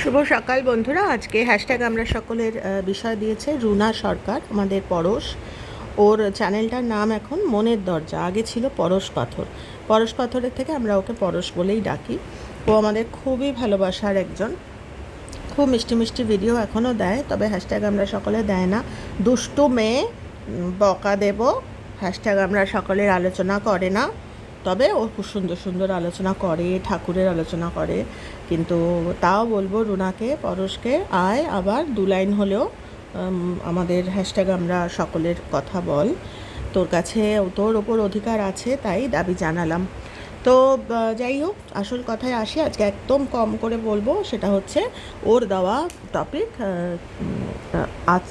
শুভ সকাল বন্ধুরা। আজকে হ্যাশট্যাগ আমরা সকলের বিষয় দিয়েছে রুনা সরকার, আমাদের পরশ। ওর চ্যানেলটার নাম এখন মনের দরজা। আগে ছিল পরশ পাথর। পরশ পাথরের থেকে আমরা ওকে পরশ বলেই ডাকি। ও আমাদের খুবই ভালোবাসার একজন। খুব মিষ্টি মিষ্টি ভিডিও এখনও দেয়, তবে হ্যাশট্যাগ আমরা সকলে দেয় না। দুষ্টু মেয়ে বকা দেব। হ্যাশট্যাগ আমরা সকলের আলোচনা করে না। তবে ও খুব সুন্দর সুন্দর আলোচনা করে, ঠাকুরের আলোচনা করে। কিন্তু তাও বলব রুনাকে, পরশকে আয়, আবার দু লাইন হলেও আমাদের হ্যাশট্যাগ আমরা সকলের কথা বল। তোর কাছে, তোর ওপর অধিকার আছে, তাই দাবি জানালাম। তো যাই হোক, আসল কথায় আসি, আজকে একদম কম করে বলব, সেটা হচ্ছে ওর দেওয়া টপিক আজ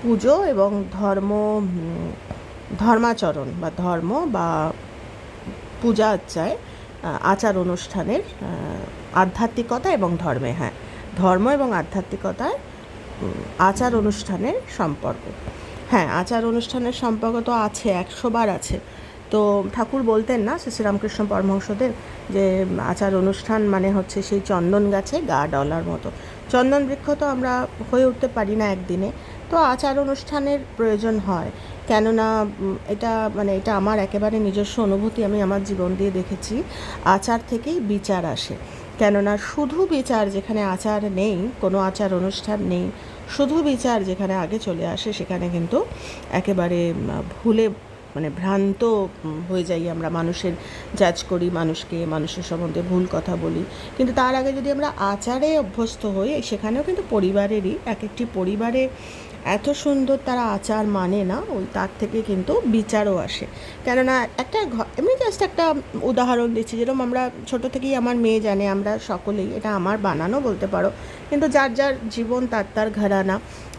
পুজো এবং ধর্ম ধর্মাচরণ বা ধর্ম বা পূজা আচ্চায় আচার অনুষ্ঠানের আধ্যাত্মিকতা এবং ধর্মে হ্যাঁ ধর্ম এবং আধ্যাত্মিকতায় আচার অনুষ্ঠানের সম্পর্ক। হ্যাঁ আচার অনুষ্ঠানের সম্পর্ক তো আছে, একশো বার আছে। তো ঠাকুর বলতেন না, শ্রী শ্রীরামকৃষ্ণ পরমহংসদের যে আচার অনুষ্ঠান মানে হচ্ছে সেই চন্দন গাছে গা ডলার মতো। চন্দন বৃক্ষ তো আমরা হয়ে উঠতে পারি না একদিনে। তো আচার অনুষ্ঠানের প্রয়োজন হয়। কেননা এটা মানে এটা আমার একেবারে নিজস্ব অনুভূতি আমি আমার জীবন দিয়ে দেখেছি। আচার থেকেই বিচার আসে। কেননা, শুধু বিচার যেখানে আচার নেই, কোনো আচার অনুষ্ঠান নেই, শুধু বিচার যেখানে আগে চলে আসে, সেখানে কিন্তু একেবারে ভুলে মানে ভ্রান্ত হয়ে যাই আমরা। মানুষের জাজ করি, মানুষকে, মানুষের সম্বন্ধে ভুল কথা বলি। কিন্তু তার আগে যদি আমরা আচারে অভ্যস্ত হই, সেখানেও কিন্তু পরিবারেরই এক একটি পরিবারে এত সুন্দর তারা আচার মানে না, ওই তার থেকে কিন্তু বিচারও আসে। কেননা একটা এমনি জাস্ট একটা উদাহরণ দিচ্ছি, যেরকম আমরা ছোট থেকেই আমার মেয়ে জানে, আমরা সকলেই, এটা আমার বানানো বলতে পারো, কিন্তু যার যার জীবন তার তার ঘরানা।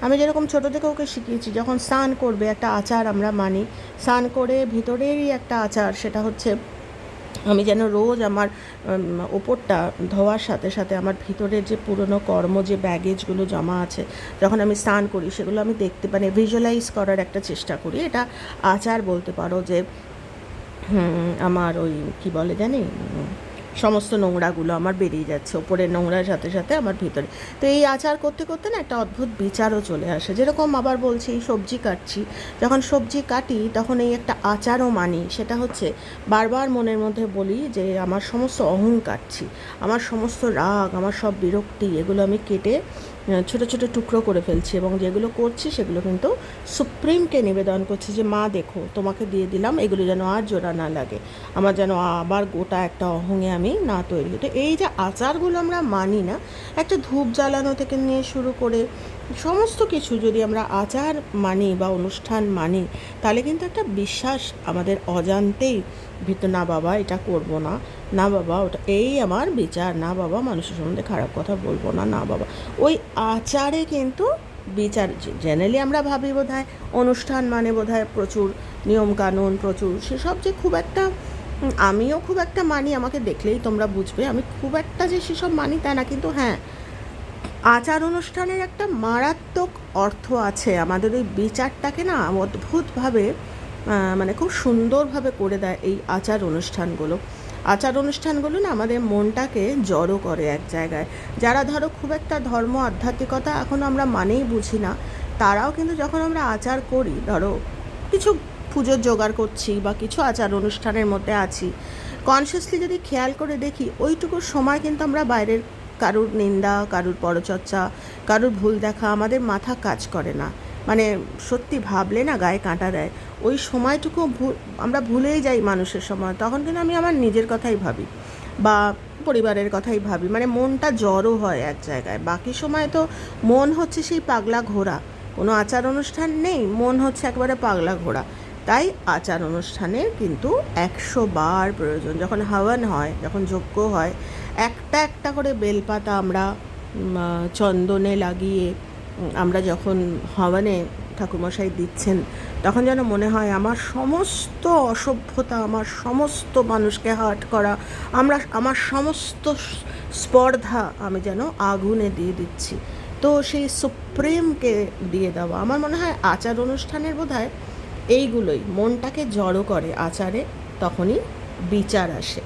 আমি যেরকম ছোটো থেকে ওকে শিখিয়েছি, যখন স্নান করবে একটা আচার আমরা মানি, স্নান করে ভিতরেরই একটা আচার, সেটা হচ্ছে আমি যেন রোজ আমার ওপরটা ধোয়ার সাথে সাথে আমার ভিতরের যে পুরনো কর্ম, যে ব্যাগেজগুলো জমা আছে, যখন আমি স্নান করি, সেগুলো আমি দেখতে মানে ভিজুয়ালাইজ করার একটা চেষ্টা করি। এটা আচার বলতে পারো যে আমার ওই, কি বলে জানি সমস্ত নোংরাগুলো আমার বেরিয়ে যাচ্ছে ওপরের নোংরার সাথে সাথে আমার ভিতরে। তো এই আচার করতে করতে না একটা অদ্ভুত বিচারও চলে আসে। যেরকম আবার বলছি সবজি কাটছি, যখন সবজি কাটি তখন এই একটা আচারও মানি, সেটা হচ্ছে বারবার মনের মধ্যে বলি যে আমার সমস্ত অহং কাটছি, আমার সমস্ত রাগ, আমার সব বিরক্তি, এগুলো আমি কেটে ছোট ছোট টুকরো করে ফেলছি এবং যেগুলো করছি সেগুলো কিন্তু সুপ্রিমকে নিবেদন করছি যে, মা, দেখো, তোমাকে দিয়ে দিলাম, এগুলো যেন আর জোড়া না লাগে আমার যেন আবার গোটা একটা অহঙে আমি না তৈরি। তো এই যে আচারগুলো আমরা মানি না, একটা ধূপ জ্বালানো থেকে নিয়ে শুরু করে সমস্ত কিছু যদি আমরা আচার মানি বা অনুষ্ঠান মানি, তাহলে কিন্তু একটা বিশ্বাস আমাদের অজান্তেই ভিতর, না বাবা, এটা করব না না বাবা, ওটা এই আমার বিচার, না বাবা, মানুষের সম্বন্ধে খারাপ কথা বলব না না বাবা। ওই আচারে কিন্তু বিচার জেনারেলি আমরা ভাবি বোধ অনুষ্ঠান মানে বোধ প্রচুর নিয়মকানুন, প্রচুর সেসব যে খুব একটা আমিও খুব একটা মানি, আমাকে দেখলেই তোমরা বুঝবে, আমি খুব একটা যে সেসব মানি তা না, কিন্তু হ্যাঁ আচার অনুষ্ঠানের একটা মারাত্মক অর্থ আছে। আমাদের ওই বিচারটাকে না অদ্ভুতভাবে মানে খুব সুন্দরভাবে করে দেয় এই আচার অনুষ্ঠানগুলো আচার অনুষ্ঠানগুলো না আমাদের মনটাকে জড়ো করে এক জায়গায়। যারা ধরো খুব একটা ধর্ম আধ্যাত্মিকতা এখন আমরা মানেই বুঝি না, তারাও কিন্তু যখন আমরা আচার করি, ধরো কিছু পুজোর জোগাড় করছি বা কিছু আচার অনুষ্ঠানের মধ্যে আছি কনসিয়াসলি যদি খেয়াল করে দেখি, ওইটুকু সময় কিন্তু আমরা বাইরের কারুর নিন্দা, কারুর পরচর্চা, কারুর ভুল দেখা আমাদের মাথা কাজ করে না। মানে সত্যি ভাবলে না গায়ে কাঁটা দেয়। ওই সময়টুকু আমরা ভুলেই যাই মানুষের সময়, তখন কিন্তু আমি আমার নিজের কথাই ভাবি বা পরিবারের কথাই ভাবি। মানে মনটা জড়ো হয় এক জায়গায়। বাকি সময় তো মন হচ্ছে সেই পাগলা ঘোড়া। কোনো আচার অনুষ্ঠান নেই, মন হচ্ছে একবারে পাগলা ঘোড়া। তাই আচার অনুষ্ঠানের কিন্তু একশো বার প্রয়োজন। যখন হাওয়ান হয়, যখন যজ্ঞ হয় একটা একটা করে বেলপাতা আমরা চন্দনে লাগিয়ে আমরা যখন হাওয়ানে ঠাকুমশাই দিচ্ছেন, তখন যেন মনে হয় আমার সমস্ত অসভ্যতা, আমার সমস্ত মানুষকে হার্ট করা, আমরা, আমার সমস্ত স্পর্ধা আমি যেন আগুনে দিয়ে দিচ্ছি। তো সেই সুপ্রিমকে দিয়ে দেওয়া, আমার মনে হয় আচার অনুষ্ঠানের বোধ হয় এইগুলোই, মনটাকে জড়ো করে আচারে তখনই বিচার আসে।